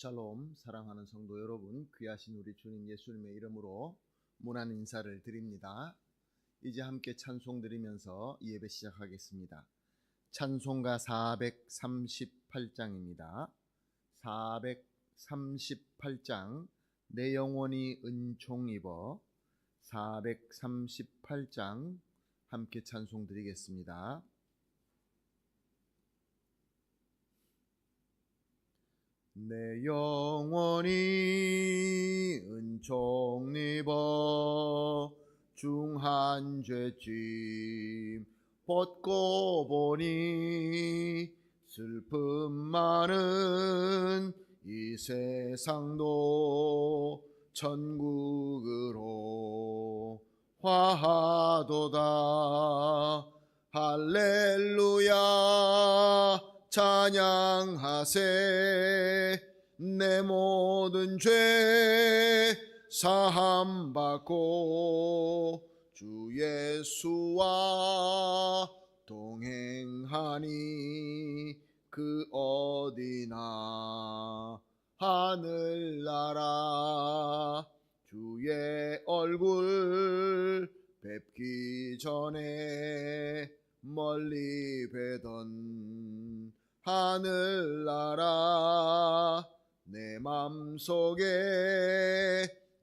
샬롬 사랑하는 성도 여러분 귀하신 우리 주님 예수님의 이름으로 문안 인사를 드립니다. 이제 함께 찬송 드리면서 예배 시작하겠습니다. 찬송가 438장입니다. 438장 내 영혼이 은총 입어 438장 함께 찬송 드리겠습니다. 내 영혼이 은총 입어 중한 죄짐 벗고 보니 슬픔 많은 이 세상도 천국으로 화하도다. 할렐루야 찬양하세. 내 모든 죄 사함 받고 주 예수와 동행하니 그 어디나 하늘나라. 주의 얼굴 뵙기 전에 멀리 뵈던 하늘나라 내 맘속에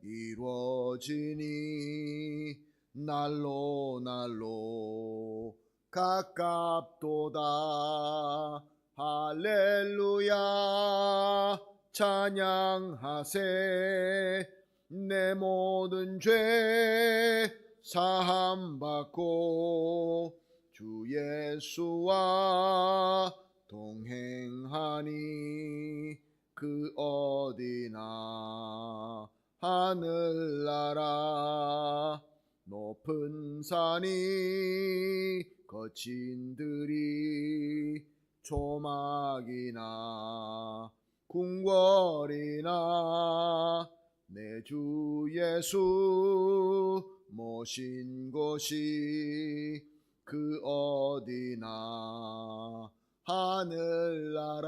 이루어지니 날로 날로 가깝도다. 할렐루야. 찬양하세. 내 모든 죄 사함 받고 주 예수와 그 어디나 하늘나라 높은 산이 거친 들이 조막이나 궁궐이나 내 주 예수 모신 곳이 그 어디나 하늘나라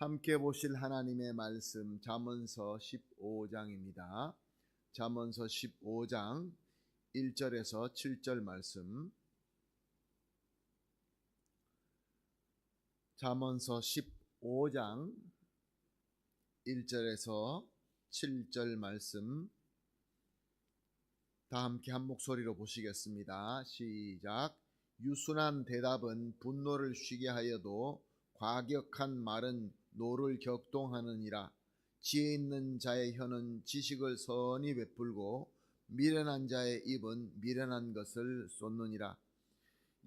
함께 보실 하나님의 말씀 잠언서 15장입니다. 잠언서 15장 1절에서 7절 말씀 잠언서 15장 1절에서 7절 말씀 다 함께 한 목소리로 보시겠습니다. 시작. 유순한 대답은 분노를 쉬게 하여도 과격한 말은 노를 격동하느니라. 지혜 있는 자의 혀는 지식을 선히 베풀고 미련한 자의 입은 미련한 것을 쏟느니라.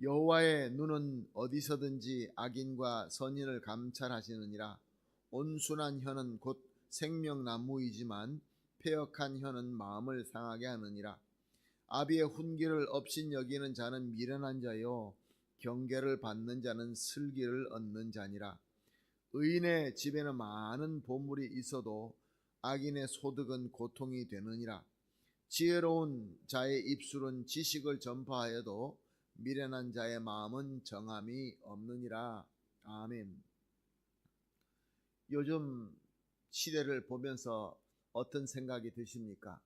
여호와의 눈은 어디서든지 악인과 선인을 감찰하시느니라. 온순한 혀는 곧 생명나무이지만 폐역한 혀는 마음을 상하게 하느니라. 아비의 훈기를 업신 여기는 자는 미련한 자요 경계를 받는 자는 슬기를 얻는 자니라. 의인의 집에는 많은 보물이 있어도 악인의 소득은 고통이 되느니라. 지혜로운 자의 입술은 지식을 전파하여도 미련한 자의 마음은 정함이 없느니라. 아멘. 요즘 시대를 보면서 어떤 생각이 드십니까?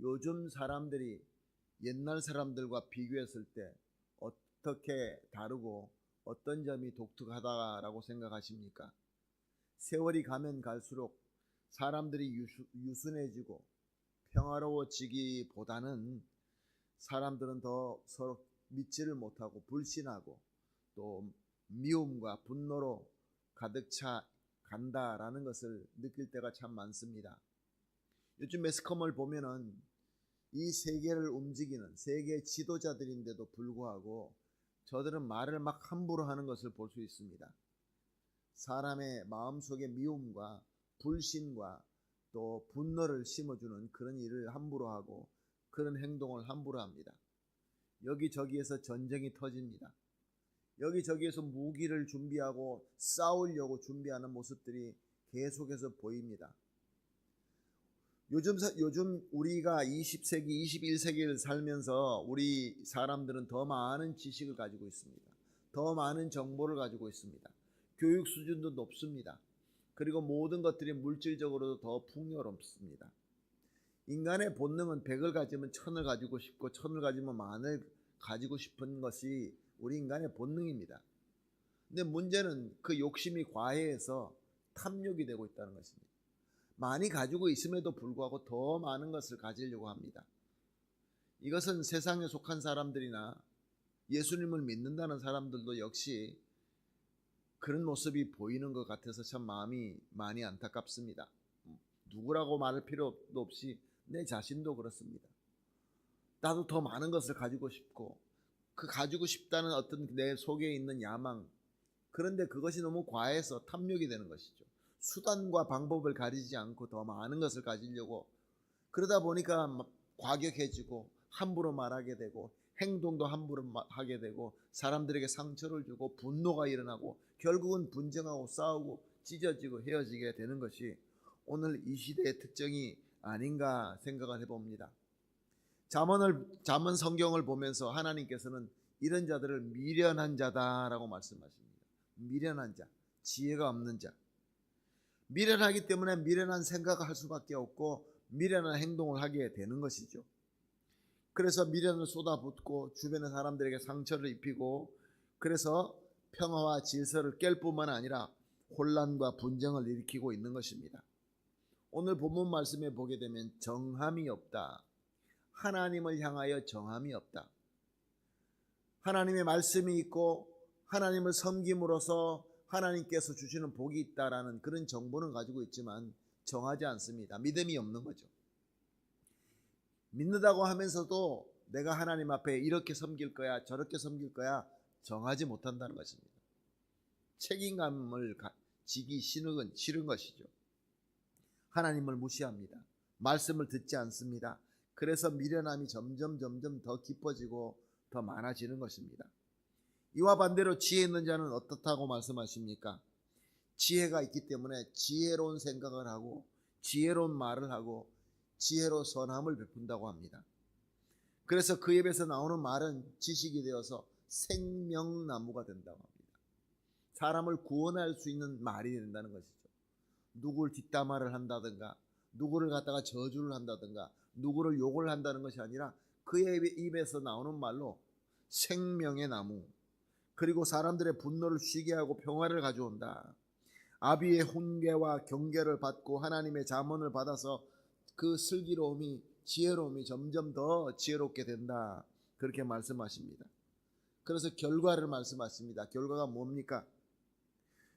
요즘 사람들이 옛날 사람들과 비교했을 때 어떻게 다르고 어떤 점이 독특하다라고 생각하십니까? 세월이 가면 갈수록 사람들이 유수, 유순해지고 평화로워지기보다는 사람들은 더 서로 믿지를 못하고 불신하고 또 미움과 분노로 가득 차 간다라는 것을 느낄 때가 참 많습니다. 요즘 매스컴을 보면은 이 세계를 움직이는 세계 지도자들인데도 불구하고 저들은 말을 막 함부로 하는 것을 볼 수 있습니다. 사람의 마음속의 미움과 불신과 또 분노를 심어주는 그런 일을 함부로 하고 그런 행동을 함부로 합니다. 여기저기에서 전쟁이 터집니다. 여기저기에서 무기를 준비하고 싸우려고 준비하는 모습들이 계속해서 보입니다. 요즘 사- 요즘 우리가 20세기, 21세기를 살면서 우리 사람들은 더 많은 지식을 가지고 있습니다. 더 많은 정보를 가지고 있습니다. 교육 수준도 높습니다. 그리고 모든 것들이 물질적으로도 더 풍요롭습니다. 인간의 본능은 백을 가지면 천을 가지고 싶고 천을 가지면 만을 가지고 싶은 것이 우리 인간의 본능입니다. 근데 문제는 그 욕심이 과해해서 탐욕이 되고 있다는 것입니다. 많이 가지고 있음에도 불구하고 더 많은 것을 가지려고 합니다. 이것은 세상에 속한 사람들이나 예수님을 믿는다는 사람들도 역시 그런 모습이 보이는 것 같아서 참 마음이 많이 안타깝습니다. 누구라고 말할 필요도 없이 내 자신도 그렇습니다. 나도 더 많은 것을 가지고 싶고 그 가지고 싶다는 어떤 내 속에 있는 야망 그런데 그것이 너무 과해서 탐욕이 되는 것이죠. 수단과 방법을 가리지 않고 더 많은 것을 가지려고 그러다 보니까 막 과격해지고 함부로 말하게 되고 행동도 함부로 마- 하게 되고 사람들에게 상처를 주고 분노가 일어나고 결국은 분쟁하고 싸우고 찢어지고 헤어지게 되는 것이 오늘 이 시대의 특징이 아닌가 생각을 해봅니다. 잠언을 잠언 성경을 보면서 하나님께서는 이런 자들을 미련한 자다라고 말씀하십니다. 미련한 자, 지혜가 없는 자. 미련하기 때문에 미련한 생각을 할 수밖에 없고 미련한 행동을 하게 되는 것이죠. 그래서 미련을 쏟아붓고 주변의 사람들에게 상처를 입히고 그래서 평화와 질서를 깰 뿐만 아니라 혼란과 분쟁을 일으키고 있는 것입니다. 오늘 본문 말씀에 보게 되면 정함이 없다. 하나님을 향하여 정함이 없다. 하나님의 말씀이 있고 하나님을 섬김으로써 하나님께서 주시는 복이 있다라는 그런 정보는 가지고 있지만 정하지 않습니다. 믿음이 없는 거죠. 믿는다고 하면서도 내가 하나님 앞에 이렇게 섬길 거야, 저렇게 섬길 거야 정하지 못한다는 것입니다. 책임감을 가- 지기 싫은, 싫은 것이죠. 하나님을 무시합니다. 말씀을 듣지 않습니다. 그래서 미련함이 점점 점점 더 깊어지고 더 많아지는 것입니다. 이와 반대로 지혜 있는 자는 어떻다고 말씀하십니까? 지혜가 있기 때문에 지혜로운 생각을 하고 지혜로운 말을 하고 지혜로 선함을 베푼다고 합니다. 그래서 그 입에서 나오는 말은 지식이 되어서 생명나무가 된다고 합니다. 사람을 구원할 수 있는 말이 된다는 것이죠. 누구를 뒷담화를 한다든가 누구를 갖다가 저주를 한다든가 누구를 욕을 한다는 것이 아니라 그의 입에서 나오는 말로 생명의 나무 그리고 사람들의 분노를 쉬게 하고 평화를 가져온다. 아비의 훈계와 경계를 받고 하나님의 자문을 받아서 그 슬기로움이 지혜로움이 점점 더 지혜롭게 된다. 그렇게 말씀하십니다. 그래서 결과를 말씀하십니다. 결과가 뭡니까?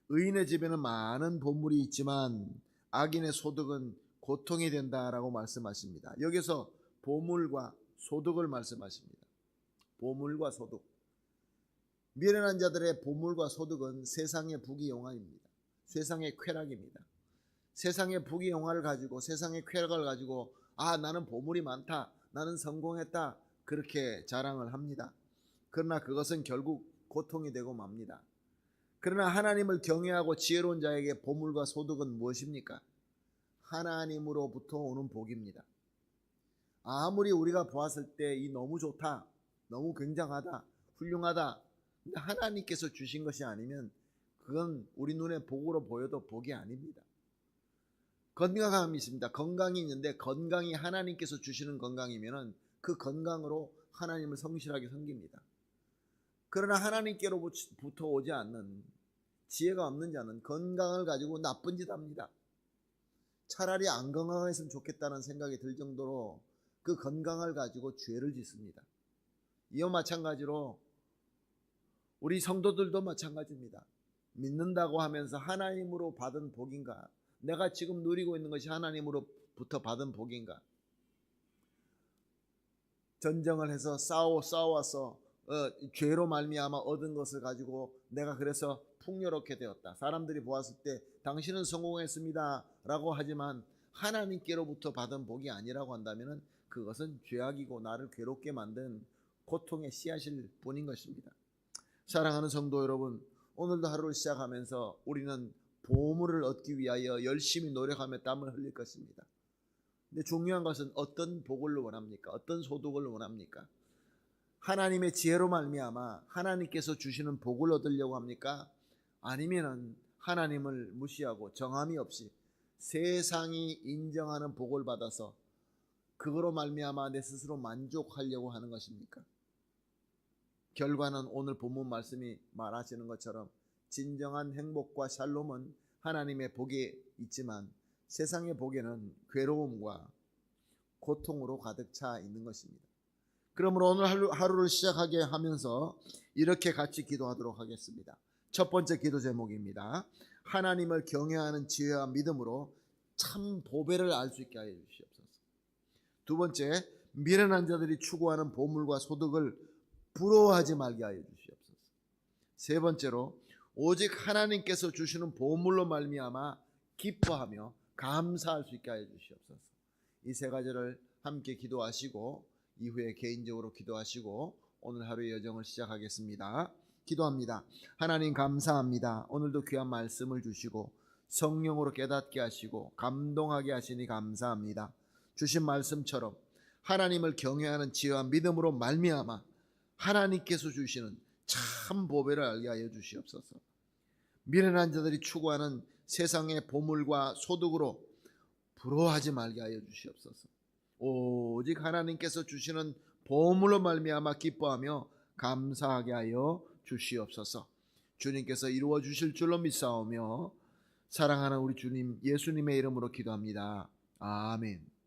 의인의 집에는 많은 보물이 있지만 악인의 소득은 고통이 된다라고 말씀하십니다. 여기서 보물과 소득을 말씀하십니다. 보물과 소득. 미련한 자들의 보물과 소득은 세상의 부귀영화입니다. 세상의 쾌락입니다. 세상의 부귀영화를 가지고 세상의 쾌락을 가지고 아 나는 보물이 많다. 나는 성공했다. 그렇게 자랑을 합니다. 그러나 그것은 결국 고통이 되고 맙니다. 그러나 하나님을 경외하고 지혜로운 자에게 보물과 소득은 무엇입니까? 하나님으로부터 오는 복입니다. 아무리 우리가 보았을 때 이 너무 좋다, 너무 굉장하다, 훌륭하다. 하나님께서 주신 것이 아니면 그건 우리 눈에 복으로 보여도 복이 아닙니다. 건강함이 있습니다. 건강이 있는데 건강이 하나님께서 주시는 건강이면은 그 건강으로 하나님을 성실하게 섬깁니다. 그러나 하나님께로부터 오지 않는 지혜가 없는 자는 건강을 가지고 나쁜 짓 합니다. 차라리 안 건강했으면 좋겠다는 생각이 들 정도로 그 건강을 가지고 죄를 짓습니다. 이와 마찬가지로 우리 성도들도 마찬가지입니다. 믿는다고 하면서 하나님으로 받은 복인가? 내가 지금 누리고 있는 것이 하나님으로부터 받은 복인가? 전쟁을 해서 싸워 싸워서 어, 죄로 말미암아 얻은 것을 가지고 내가 그래서 풍요롭게 되었다. 사람들이 보았을 때 당신은 성공했습니다라고 하지만 하나님께로부터 받은 복이 아니라고 한다면 그것은 죄악이고 나를 괴롭게 만든 고통의 씨앗일 뿐인 것입니다. 사랑하는 성도 여러분, 오늘도 하루를 시작하면서 우리는 보물을 얻기 위하여 열심히 노력하며 땀을 흘릴 것입니다. 근데 중요한 것은 어떤 복을 원합니까? 어떤 소득을 원합니까? 하나님의 지혜로 말미암아 하나님께서 주시는 복을 얻으려고 합니까? 아니면은 하나님을 무시하고 정함이 없이 세상이 인정하는 복을 받아서 그거로 말미암아 내 스스로 만족하려고 하는 것입니까? 결과는 오늘 본문 말씀이 말하시는 것처럼 진정한 행복과 샬롬은 하나님의 복에 있지만 세상의 복에는 괴로움과 고통으로 가득 차 있는 것입니다. 그러므로 오늘 하루, 하루를 시작하게 하면서 이렇게 같이 기도하도록 하겠습니다. 첫 번째 기도 제목입니다. 하나님을 경외하는 지혜와 믿음으로 참 보배를 알 수 있게 하여 주시옵소서. 두 번째, 미련한 자들이 추구하는 보물과 소득을 부러워하지 말게 하여 주시옵소서. 세 번째로 오직 하나님께서 주시는 보물로 말미암아 기뻐하며 감사할 수 있게 하여 주시옵소서. 이 세 가지를 함께 기도하시고 이후에 개인적으로 기도하시고 오늘 하루의 여정을 시작하겠습니다. 기도합니다. 하나님 감사합니다. 오늘도 귀한 말씀을 주시고 성령으로 깨닫게 하시고 감동하게 하시니 감사합니다. 주신 말씀처럼 하나님을 경외하는 지혜와 믿음으로 말미암아 하나님께서 주시는 참 보배를 알게 하여 주시옵소서. 미련한 자들이 추구하는 세상의 보물과 소득으로 부러워하지 말게 하여 주시옵소서. 오직 하나님께서 주시는 보물로 말미암아 기뻐하며 감사하게 하여 주시옵소서. 주님께서 이루어 주실 줄로 믿사오며 사랑하는 우리 주님 예수님의 이름으로 기도합니다. 아멘.